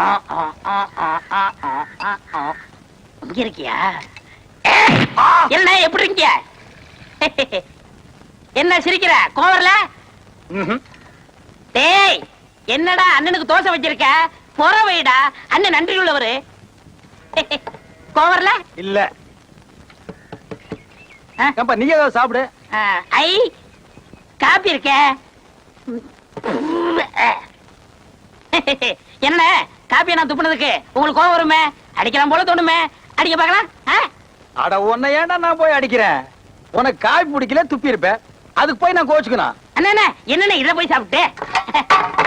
ஆ, ஆ, ஆ, ஆ, ஆ, ஆ, ஆ, ஆ. இங்க இருக்கியா? என்ன எப்படி இருக்கீங்க என்ன சிரிக்கிற? கோவர்ல. டேய் என்னடா அண்ணனுக்கு தோசை வச்சிருக்க? பொற வைடா. அண்ணன் நன்றி உள்ளவரு கோவர்ல? இல்ல? ஏப்பா நீ ஏதாவது சாப்பிடு. ஐ காப்பி இருக்க. என்ன காப்பியை நான் துப்புனதுக்கு உங்களுக்கு கோவம் வருமே? அடிக்கலாம் போல தோணுமே? அடிக்க பார்க்கலாம்? ஆ? அட உன்னை ஏன்டா நான் போய் அடிக்கிறேன்? உனக்கு காய் பிடிக்கல துப்பி இருப்ப அதுக்கு போய் நான் கோச்சுக்கணும். அண்ணா அண்ணா, என்னண்ணே இதை போய் சாப்பிட்டு?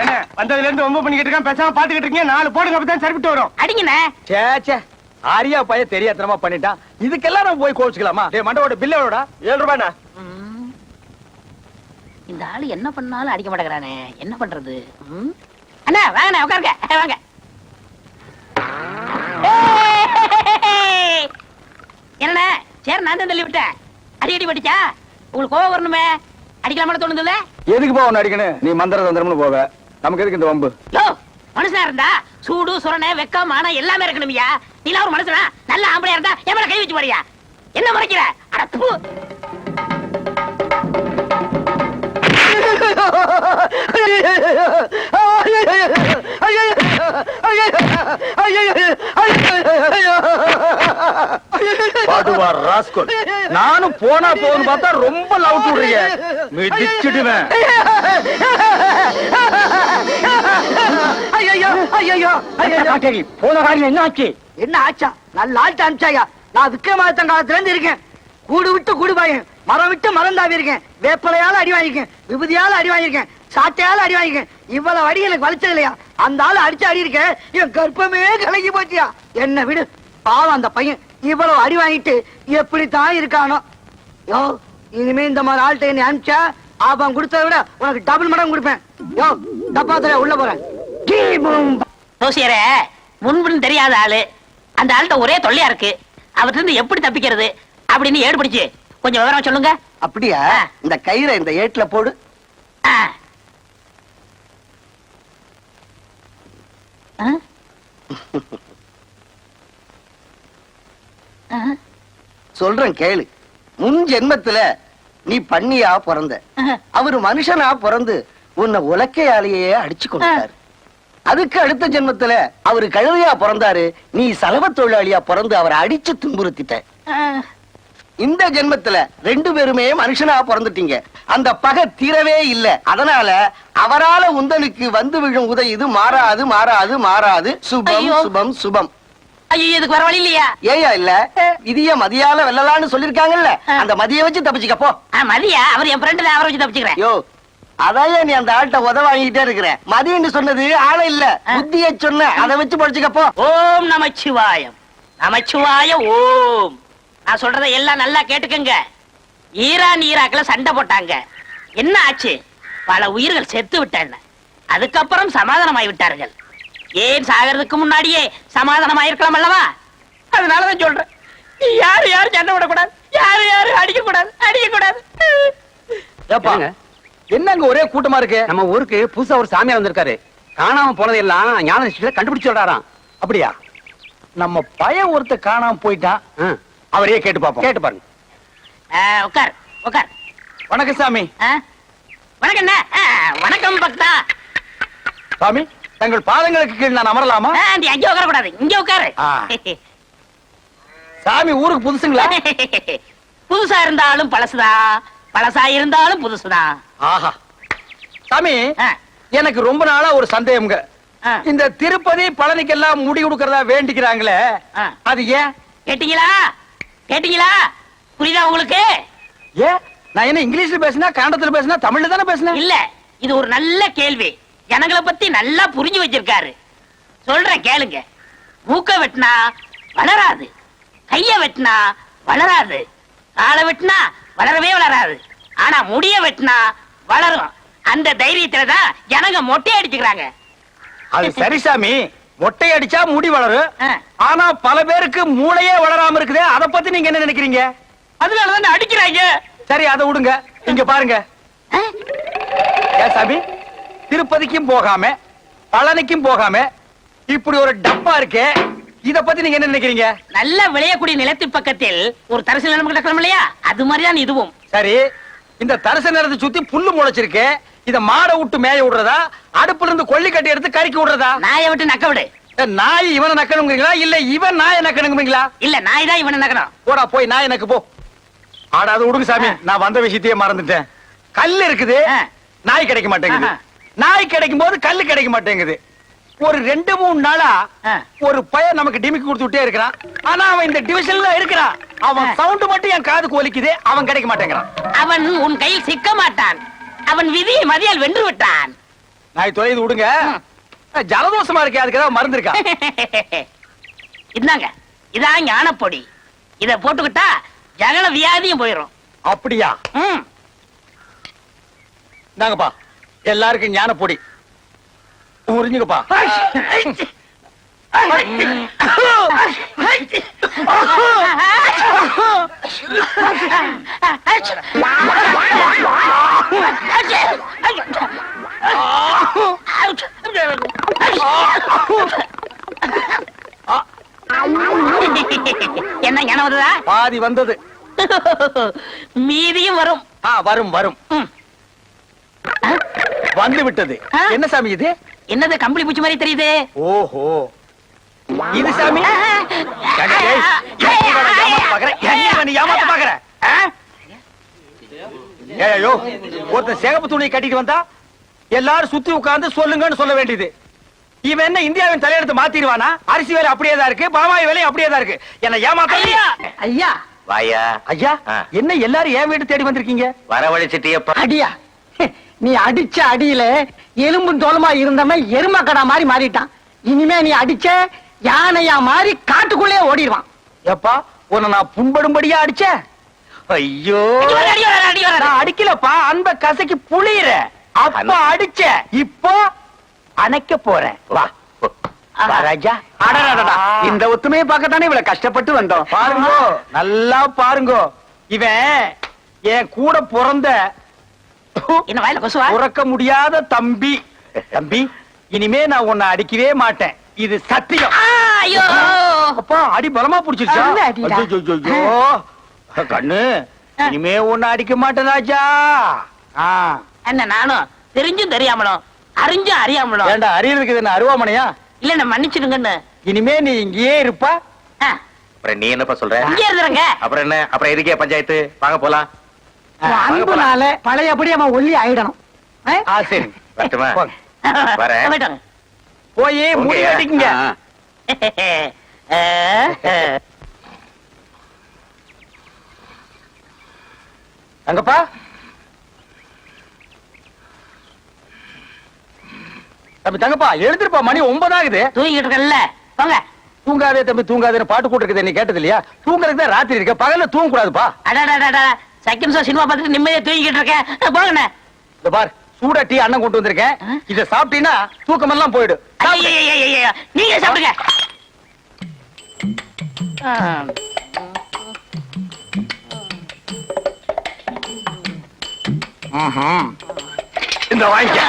என்ன வந்ததுல இருந்து ரொம்ப பண்ணிக்கிட்டு இருக்கான். பேசாம பாத்துக்கிட்டு இருக்கீங்க. நாலு போடுங்க அப்பதான் சரிவிட்டு வரும். அடிங்கண்ணே. சே சே. ஆரியா பையன் தெரியாத்தனமா பண்ணிட்டான். இதுக்கெல்லாம் நம்ம போய் கோச்சுக்கலாமா? டேய் மண்டவோட பில்லோட ஏழு ரூபாய்ண்ணா. இந்த ஆளு என்ன பண்ணாலும் அடிக்க மாட்டேங்கிறானே. என்ன பண்றது? அண்ணா வாங்கண்ணே உட்காருங்க. வாங்க! என்னண்ணே சரி நான் தான் தள்ளி விட்டேன். அடி அடி படிச்சா உங்களுக்கு கோவம் வரணுமே? அடிக்கலாமா தோணுதுல்ல எதுக்கு போ உன்னை அடிக்கணும்? நீ மந்திர தந்திரம்னு போவ. நமக்கு எதுக்கு இந்த வம்பு? யோ மனுஷனா இருந்தா சூடு சுரணை வெக்கம் மானம் எல்லாமே இருக்கணும்யா. நீலாம் ஒரு மனுஷனா நல்ல ஆம்பளையா இருந்தா மேல கை வச்சு போறியா என்ன முறைக்கிற? அட தூ பாடுவா ராஸ்கோல். நானும் போனா போன்னு பார்த்தா ரொம்ப லவ் விடுறீங்க மிதிச்சிடுவேன். போன காரியம் என்ன ஆச்சு? என்ன ஆச்சா? நல்ல ஆட்சி அனுப்பிச்சாயா நான் விக்ரமாதித்தன் காலத்துல இருந்து இருக்கேன். கூடு விட்டு கூடு பாயேன். மரம் விட்டு மரம் தாவி இருக்கேன். வேப்பலையால அடி வாங்கியிருக்கேன். விபூதியால அடி வாங்கியிருக்கேன். சாட்டையால அடி வாங்கியிருக்கேன். இவ்வளவு அடி எனக்கு வலிச்சது இல்லையா? அந்த ஆளு அடிச்சு அடி இருக்கேன். என் கற்பமே கலங்கி போச்சியா? என்ன விடு. பாவம் அந்த பையன். இவ்வளவு அடி வாங்கிட்டு எப்படித்தான் இருக்கானோ? யோ இனிமே இந்த மாதிரி ஆள்கிட்ட என்னை அனுப்பிச்சா அவன் கொடுத்ததை விட உனக்கு டபுள் மடங்கு கொடுப்பேன். யோ டப்பாத்துல உள்ள போறேன். கீ பூம். ஜோசியரே முன்புன்னு தெரியாத ஆளு. அந்த ஆள்கிட்ட ஒரே தொல்லையா இருக்கு. அவர்கிட்ட இருந்து எப்படி தப்பிக்கிறது? அப்படின்னு ஏடு பிடிச்சு கொஞ்சம் விவரம் சொல்லுங்க. அப்படியா? இந்த கயிறை இந்த ஏட்டுல போடு. ஆ. சொல்றேன் கேளு. முன் ஜென்மத்துல நீ பண்ணியா பிறந்த. அவரு மனுஷனா பிறந்து உன்னை உலக்கையாலேயே அடிச்சு கொண்டாரு அதுக்கு அடுத்த ஜென்மத்துல அவரு கழுதையா பிறந்தாரு நீ சலவ தொழிலாளியா பிறந்து அவரை அடிச்சு துன்புறுத்திட்ட. இந்த ஜென்மத்துல ரெண்டு பேருமே மனுஷனா பிறந்துட்டீங்க. அந்த பகை தீரவே இல்ல. அதனால அவரால உந்தனுக்கு வந்து விழும் உதை இது மாறாது மாறாது மாறாது. சுபம். சுபம் சுபம். ஐயோ இதுக்கு வர வழி இல்லையா? ஏயா இல்ல. விதிய மதியால வெல்லலாம்னு சொல்லிருக்காங்கல்ல. அந்த மதிய வச்சு தப்பிச்சுக்க போ. மதியா? அவர் என் ஃப்ரெண்டு அவரை வச்சு தப்பிச்சுக்கிறேன். யோ அதையே நீ அந்த ஆள்கிட்ட உத வாங்கிட்டே இருக்கிற. மதியன்னு சொன்னது ஆள இல்ல. புத்திய சொன்ன. அதை வச்சு படிச்சுக்க போ. ஓம் நமச்சிவாயம். நமச்சிவாய ஓம். நான் சொல்றதை எல்லாம் நல்லா கேட்டுக்கங்க. ஈரான் ஈராக்ல சண்டை போட்டாங்க. என்ன ஆச்சு? பல உயிர்கள் செத்து விட்டன. அதுக்கப்புறம் சமாதானமாய் விட்டார்கள். ஏன் சாகிறதுக்கு முன்னாடியே சமாதானமாயிருக்கலாம் அல்லவா? அதனாலதான் சொல்றேன். யாரு யாரு சண்டை விடக்கூடாது. யாரு யாரு அடிக்க கூடாது அடிக்க கூடாது என்னங்க? என்னங்க ஒரே கூட்டமா இருக்கு? நம்ம ஊருக்கு புதுசா ஒரு சாமியார் வந்திருக்காரு. காணாம போனதெல்லாம் ஞான கண்டுபிடிச்சு சொல்றாராம். அப்படியா? நம்ம பையன் ஒருத்த காணாம போயிட்டான் ஆ, அவரையே கேட்டு பாப்போம் கேட்டு பாருங்க. ஆ, உட்கார் உட்கார் வணக்கம் சாமி. ஆ? வணக்கம். ஆ, வணக்கம் பக்தா. சாமி தங்கள் பாதங்களுக்கு கீழ் நான் அமரலாமா? அங்கே உட்கார கூடாது இங்க உட்காரு. சாமி ஊருக்கு புதுசுங்களா? புதுசா இருந்தாலும் பழசுதான் பழசா இருந்தாலும் புதுசுதான் ஆஹா. சாமி எனக்கு ரொம்ப நாளா ஒரு சந்தேகம்ங்க. இந்த திருப்பதி பழனிக்கெல்லாம் முடி கொடுக்கறதா வேண்டிக்கிறாங்களே. அது ஏன்? கேட்டீங்களா? கேட்டீங்களா? புரியுதா உங்களுக்கு? ஏன்? நான் என்ன இங்கிலீஷ்ல பேசினா கன்னடத்துல பேசினா தமிழ்ல தானே பேசினேன்? இல்ல இது ஒரு நல்ல கேள்வி. ஜனங்களை பத்தி நல்லா புரிஞ்சு வச்சிருக்காரு. சொல்றேன் கேளுங்க. மூக்க வெட்டினா வளராது. கைய வெட்டினா வளராது. காலை வெட்டினா வளரவே வளராது. ஆனா முடிய வெட்டினா வளரும். அந்த தைரியத்துல தான் ஜனங்க மொட்டை அடிச்சுக்கிறாங்க. அது சரி சாமி. மொட்டை அடிச்சா முடி வளரும். ஆனா பல பேருக்கு மூளையே வளராம இருக்குதே. அத பத்தி நீங்க என்ன நினைக்கிறீங்க? அதனாலதான் அடிக்கிறாங்க. சரி அதை விடுங்க இங்க பாருங்க? ஏன் சாமி? திருப்பதிக்கும் போகாம பழனிக்கும் போகாம இப்படி ஒரு டப்பா இருக்கே இத பத்தி நீங்க என்ன நினைக்கிறீங்க? நல்ல விளையக்கூடிய நிலத்து பக்கத்தில் ஒரு தரிசு நிலம் கிடக்கணும் இல்லையா? அது மாதிரிதான் இதுவும். சரி இந்த தரிச நேரத்தை சுத்தி புல்லு முளைச்சிருக்கு இத மாடை விட்டு மேய விடுறதா? அடுப்புல இருந்து கொள்ளி கட்டி எடுத்து கறிக்கி விடுறதா? நாயை விட்டு நக்க விடு. நாய் இவனை நக்கணுங்கிறீங்களா? இல்ல இவன் நாயை நக்கணுங்கிறீங்களா? இல்ல நாய் தான் இவனை நக்கணும். போடா போய் நாய் எனக்கு போ. ஆடா அது விடுங்க சாமி. நான் வந்த விஷயத்தையே மறந்துட்டேன். கல் இருக்குது. நாய் கிடைக்க மாட்டேங்குது. நாய் கிடைக்கும் போது கல்லு கிடைக்க மாட்டேங்குது. ஒரு ரெண்டு மூணு நாளா. ஒரு பையன் நமக்கு டிமிக்கி கொடுத்துட்டே இருக்கிறான். ஆனா அவன் இந்த டிவிஷன்ல இருக்கிறான். அவன். சவுண்ட் மட்டும் என் காதுக்கு ஒலிக்குது அவன் கிடைக்க மாட்டேங்கிறான். அவன் உன் கையில் சிக்க மாட்டான். அவன் விதியை மதியால் வென்று விட்டான். நாய் தொலைது விடுங்க. ஜலதோஷமா இருக்கே அதுக்கு ஏதாவது மருந்து இருக்கா? இந்தாங்க இதான் ஞானப்பொடி. இத போட்டுக்கிட்டா ஜகல வியாதியும் போயிடும் அப்படியா? ம். எல்லாருக்கும் ஞான பொடி உறிஞ்சுங்கப்பா என்ன ஞானம் வருதா? பாதி வந்தது. மீதியும் வரும். வரும் வரும். ம். வந்து விட்டது? என்ன சாமி இது என்னது கம்பளி பூச்சி மாதிரி தெரியுது ஓஹோ இது சாமி ஏமாத்த பாக்குற? ஏய், ஒருத்தன் சிகப்பு துணியை கட்டிட்டு வந்தா எல்லாரும் சுத்தி உட்கார்ந்து சொல்லுங்கன்னு சொல்ல வேண்டியது இவன் என்ன இந்தியாவின் தலையெடுத்து மாத்திடுவானா அரிசி வேலை அப்படியே தான் இருக்கு பாமாய் வேலை அப்படியே தான் இருக்கு என்ன ஏமாத்த ஐயா! வாயா ஐயா. என்ன எல்லாரும் என் வீடு தேடி வந்திருக்கீங்க வரவழைச்சிட்டியப்பா அடியா நீ அடிச்ச அடியில எலும்பும் தோலுமா இருந்தவன் எருமக்கடா மாதிரி மாறிட்டான். இனிமே நீ அடிச்ச யானையா மாதிரி காட்டுக்குள்ளே ஓடிடுவான். எப்பா உன்னை நான் புண்படும்படியா அடிச்சேன் ஐயோ. நான் அடிக்கலப்பா அன்ப கசக்கி புளியற. அப்ப அடிச்ச இப்போ அணைக்க போறேன் வா. ராஜா. இந்த ஒத்துமையை பார்க்கத்தானே இவ்வளவு கஷ்டப்பட்டு வந்தோம். பாருங்க. நல்லா பாருங்க. இவன் என் கூட பிறந்த என்ன வாயில கொசுவா? உறக்க முடியாத தம்பி. தம்பி இனிமே நான் உன்னை அடிக்கவே மாட்டேன். இது சத்தியம். ஐயோ. அப்பா அடி பலமா புடிச்சிருச்சா? கண்ணு இனிமே உன்னை அடிக்க மாட்டேன் ராஜா. ஆ. என்ன நானும் தெரிஞ்சும் தெரியாமலும் அறிஞ்சும் அறியாமலும். ஏண்டா அறியறதுக்கு இது என்ன அருவாமனையா? இல்ல என்ன மன்னிச்சிடுங்கன்னு. இனிமே நீ இங்கேயே இருப்ப. அப்புறம் நீ என்னப்பா சொல்ற? இங்கே இருந்துருங்க. அப்புறம் என்ன? அப்புறம் எதுக்கே பஞ்சாயத்து? வாங்க போலாம். அன்புனால பழையபடி அவன் ஒல்லி ஆயிடணும். போய் முடி ஆ. அங்கப்பா தம்பி தங்கப்பா எழுந்திருப்பா. மணி ஒன்பதாகுது. தூங்கிட்டு இருக்கல போங்க. தூங்காதே தம்பி தூங்காதேன்னு பாட்டு கூட்டிருக்குது நீ கேட்டது இல்லையா தூங்குறதுக்கு தான் ராத்திரி இருக்க. பகல்ல தூங்க கூடாதுப்பா அடாடாடாடா செகண்ட் ஷோ சினிமா பார்த்துட்டு நிம்மதியா தூங்கிட்டு இருக்கேன் போங்கண்ணே இந்த பார் சூடா டீ அண்ணன் கொண்டு வந்திருக்கேன்? இத சாப்பிட்டீங்கன்னா தூக்கம் எல்லாம் போயிடும் நீங்க சாப்பிடுங்க. இந்த வாங்கிக்க.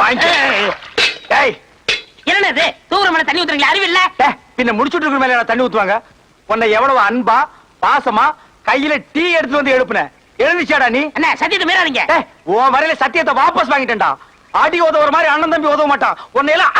வாங்கிக்க இது தூங்குற மேல தண்ணி ஊத்துறீங்க அறிவு இல்ல டேய், பின்ன முடிச்சுட்டு இருக்கிற மேல தண்ணி ஊத்துவாங்க உன்னை எவ்வளவு அன்பா பாசமா கையில டீ எடுத்து வந்து எழுப்புன. எழுந்துச்சாடா நீ? என்ன சத்தியத்தை மீறாதீங்க. உன் வரையில சத்தியத்தை வாபஸ் வாங்கிட்டேன்டா. அடி உதவுற மாதிரி அண்ணன் தம்பி உதவ மாட்டான். உன்னை எல்லாம்